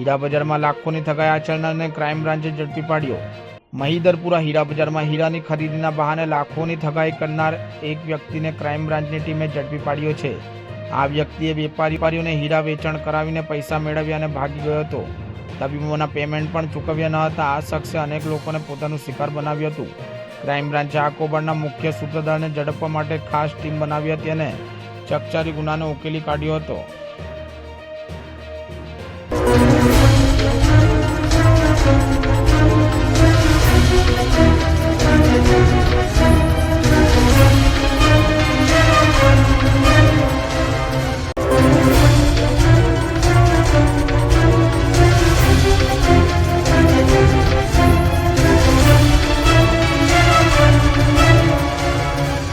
હીરા બજારમાં લાખોની ઠગાઈ આચરનારને ક્રાઇમ બ્રાન્ચે ઝડપી પાડ્યો. મહીદરપુરા હીરા બજારમાં હીરાની ખરીદીના બહાને લાખોની ઠગાઈ કરનાર એક વ્યક્તિને ક્રાઇમ બ્રાન્ચની ટીમે ઝડપી પાડ્યો છે. આ વ્યક્તિએ વેપારી વેપારીઓને હીરા વેચાણ કરાવીને પૈસા મેળવ્યા અને ભાગી ગયો હતો. તબીબોના પેમેન્ટ પણ ચૂકવ્યા ન હતા. આ શખ્સે અનેક લોકોને પોતાનું શિકાર બનાવ્યું હતું. ક્રાઇમ બ્રાન્ચે આ કૌભાંડના મુખ્ય સૂત્રધારને ઝડપવા માટે ખાસ ટીમ બનાવી હતી અને ચકચારી ગુનાને ઉકેલી કાઢ્યો હતો.